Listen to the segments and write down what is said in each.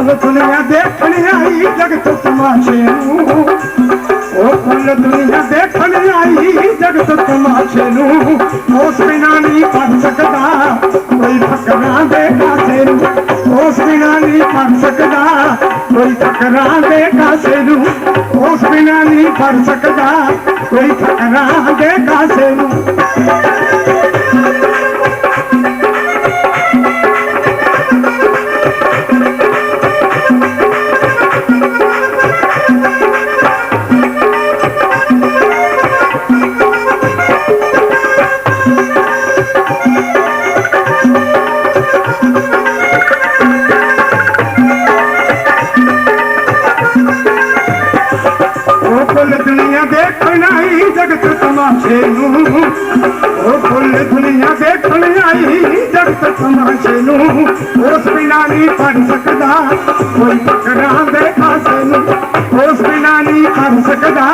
ਫੁੱਲ ਦੁਨੀਆ ਦੇਖਣ ਆਈ ਜਗਤ ਤਮਾਸ਼ੇ ਨੂੰ। ਉਹ ਫੁੱਲ ਦੁਨੀਆ ਦੇਖਣ ਆਈ ਜਗਤ ਤਮਾਸ਼ੇ ਨੂੰ। ਉਸ ਬਿਨਾ ਨਹੀਂ ਪੜ ਸਕਦਾ ਕੋਈ ਫਕਰਾਂ ਦੇ ਕਾਸੇ ਨੂੰ। ਉਸ ਬਿਨਾ ਨਹੀਂ ਪੜ ਸਕਦਾ ਕੋਈ ਫਕਰਾਂ ਦੇ ਕਾਸੇ ਨੂੰ। ਉਸ ਬਿਨਾ ਨਹੀਂ ਪੜ ਸਕਦਾ ਕੋਈ ਫਕਰਾਂ ਦੇ ਕਾਸੇ ਨੂੰ। ਫੁੱਲ ਦੁਨੀਆ ਦੇਖਣ ਆਈ, ਜਗਤ ਤਮਾਸ਼ੇ ਨੂੰ। ਉਹ ਫੁੱਲ ਦੁਨੀਆ ਦੇਖਣ ਆਈ, ਜਗਤ ਤਮਾਸ਼ੇ ਨੂੰ। ਉਸ ਬਿਨਾ ਨਹੀਂ ਪੜ ਸਕਦਾ, ਕੋਈ ਫਕਰਾਂ ਦੇ ਖਾਸੇ ਨੂੰ। ਉਸ ਬਿਨਾ ਨਹੀਂ ਪੜ ਸਕਦਾ,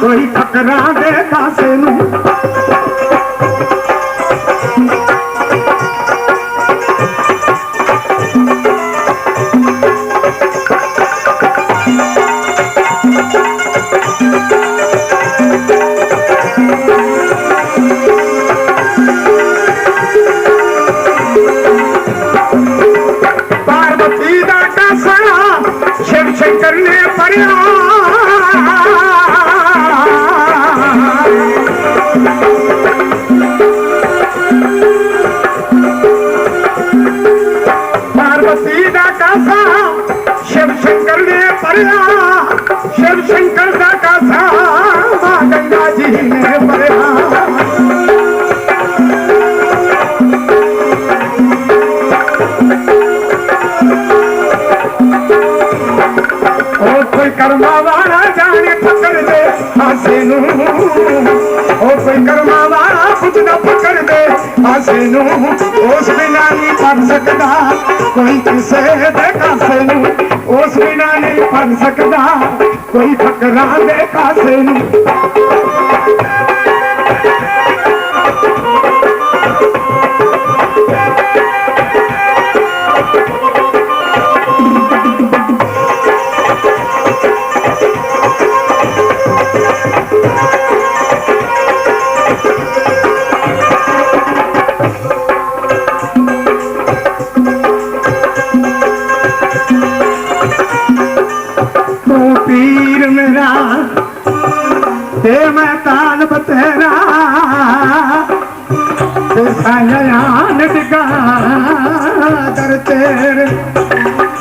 ਕੋਈ ਫਕਰਾਂ ਦੇ ਖਾਸੇ ਨੂੰ। ਨੂੰ ਉਹ ਕੋਈ ਕਰਮਾ ਵਾਲਾ ਪੁੱਛਦਾ ਫਕਰ ਦੇ ਹਾਸੇ ਨੂੰ, ਉਸ ਬਿਨਾ ਨਹੀਂ ਪੜ ਸਕਦਾ। ਕੋਈ ਕਿਸੇ ਦੇ ਕਾਸੇ ਨੂੰ, ਉਸ ਬਿਨਾ ਨਹੀਂ ਪੜ ਸਕਦਾ। ਕੋਈ ਫਕਰਾਂ ਦੇ ਕਾਸੇ ਨੂੰ।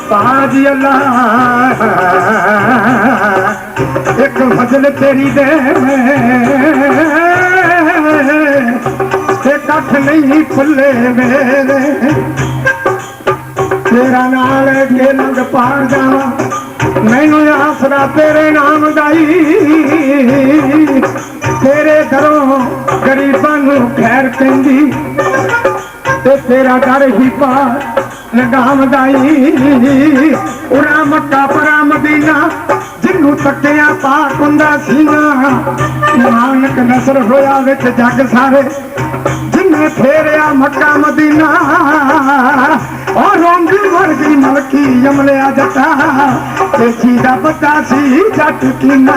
ਬਾਜੀ ਅੱਲਾ। ਇੱਕ ਫਜ਼ਲ ਤੇਰੀ ਦੇ ਤੇ ਕੱਖ ਨਹੀਂ ਫੁੱਲੇ ਮੇਰੇ। ਤੇਰਾ ਨਾਲ ਕੇ ਲੰਗ ਪਾਰ ਜਾਵਾਂ, ਮੈਨੂੰ ਆਸਰਾ ਤੇਰੇ ਨਾਮ ਦਾ ਤੇਰੇ ਘਰੋਂ ਗਰੀਬਾਂ ਨੂੰ ਖੈਰ ਪੈਂਦੀ, ਤੇ ਤੇਰਾ ਘਰ ਹੀ ਪਾਰ। ਲਗਾਮ ਦਾਈ ਉਰਾ ਮੱਕਾ ਪਰਾ ਮਦੀਨਾ ਜਿੰਨੂੰ ਤੱਕਿਆ ਪਾਕ ਹੁੰਦਾ ਸੀਨਾ ਨਾਨਕ ਨਸਰ ਹੋਇਆ ਵਿੱਚ ਜੱਗ ਸਾਰੇ ਜਿੰਨੇ ਫੇਰਿਆ ਮੱਕਾ ਮਦੀਨਾ। ਉਹ ਰੋਂਦੀ ਵਰਗੀ ਮਲਕੀ ਜਮਲਿਆ ਜੱਟਾ, ਤੇ ਦਾ ਬੱਤਾ ਸੀ ਜੱਟ ਕੀਨਾ।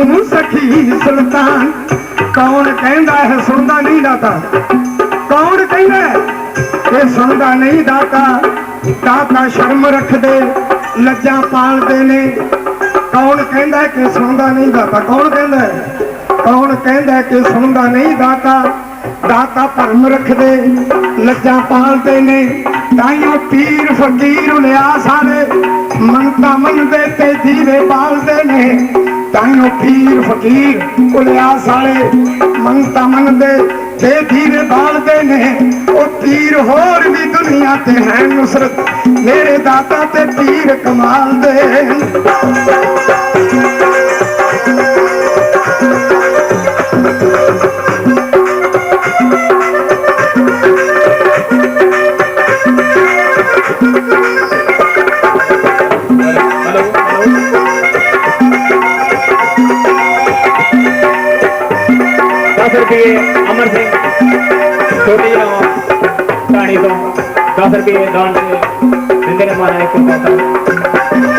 ਤੂੰ ਸਖੀ ਸੁਲਤਾਨ। ਕੌਣ ਕਹਿੰਦਾ ਹੈ ਸੁਣਦਾ ਨਹੀਂ ਦਾਤਾ? ਕੌਣ ਕਹਿੰਦਾ ਇਹ ਸੁਣਦਾ ਨਹੀਂ ਦਾਤਾ? ਦਾਤਾ ਸ਼ਰਮ ਰੱਖਦੇ, ਲੱਜਾਂ ਪਾਲਦੇ ਨੇ। ਕੌਣ ਕਹਿੰਦਾ ਕਿ ਸੁਣਦਾ ਨਹੀਂ ਦਾਤਾ? ਕੌਣ ਕਹਿੰਦਾ? ਕੌਣ ਕਹਿੰਦਾ ਕਿ ਸੁਣਦਾ ਨਹੀਂ ਦਾਤਾ? ਦਾਤਾ ਭਰਮ ਰੱਖਦੇ, ਲੱਜਾਂ ਪਾਲਦੇ ਨੇ। ਤਾਈਓ ਪੀਰ ਫਕੀਰ ਲਿਆ ਸਾਰੇ ਮੰਨਤਾ ਮੰਨਦੇ ਤੇ ਜੀਵੇ ਪਾਲਦੇ ਨੇ। ਤਾਈਓ ਪੀਰ ਫਕੀਰ ਉਲਿਆ ਸਾਲੇ ਮੰਗਤਾ ਮੰਗਦੇ ਤੇ ਜੀਵੇ ਬਾਲਦੇ ਨੇ, ਉਹ ਪੀਰ ਹੋਰ ਵੀ ਦੁਨੀਆ ਤੇ ਹੈ ਨੁਸਰਤ, ਮੇਰੇ ਦਾਤਾ ਤੇ ਪੀਰ ਕਮਾਲ ਦੇ। ਰੁਪਏ ਅਮਰ ਸਿੰਘ ਛੋਟੀ ਨਵਾਂ ਢਾਣੀ ਤੋਂ 10 ਰੁਪਏ ਦਾਨ ਤੇ ਦਿੰਦੇ ਨੇ ਮਾਰਾ ਇੱਕ ਪੈਸਾ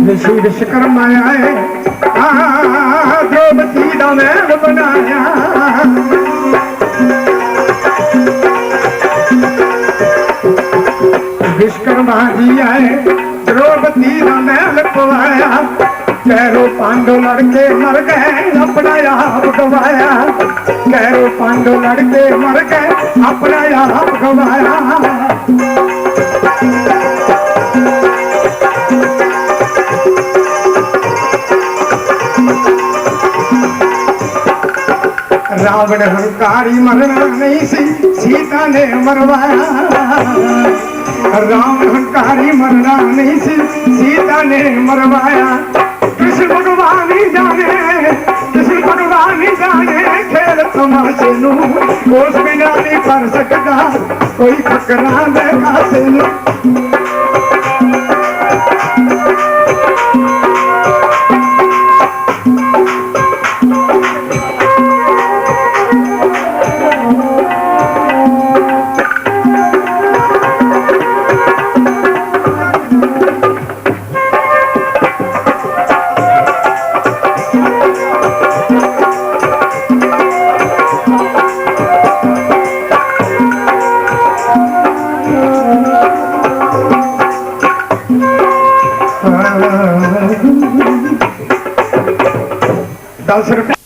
ਵਿਸ਼ੀ ਵਿਸ਼ਕਰਮਾ ਆਏ ਆ ਦ੍ਰੋਪਦੀ ਦਾ ਮਹਿਲ ਬਣਾਇਆ ਵਿਸ਼ਕਰਮਾ ਆਏ ਦ੍ਰੋਪਦੀ ਦਾ ਮਹਿਲ ਪਵਾਇਆ ਕੈਰੋ ਪਾਂਡੋ ਲੜਕੇ ਮਰ ਗਏ, ਆਪਣਾ ਆਪ ਗਵਾਇਆ। ਕੈਰੋ ਪਾਂਡੋ ਲੜਕੇ ਮਰ ਗਏ, ਆਪਣਾ ਆਪ ਗਵਾਇਆ। ਰਾਵਣ ਹੰਕਾਰੀ ਮਰਨਾ ਨਹੀਂ ਸੀ, ਸੀਤਾ ਨੇ ਮਰਵਾਇਆ। ਰਾਵਣ ਹੰਕਾਰੀ ਮਰਨਾ ਨਹੀਂ ਸੀ, ਸੀਤਾ ਨੇ ਮਰਵਾਇਆ। ਕ੍ਰਿਸ਼ਨ ਭਗਵਾਨ ਹੀ ਜਾਣੇ, ਕ੍ਰਿਸ਼ਨ ਭਗਵਾਨ ਹੀ ਜਾਣੇ ਖੇਲ ਤਮਾਸ਼ੇ ਨੂੰ। ਉਸ ਬਿਨਾਂ ਨਹੀਂ ਕਰ ਸਕਦਾ, ਕੋਈ ਫਕਰਾਂ ਦੇ ਕਾਸੇ ਨੂੰ। cáncer.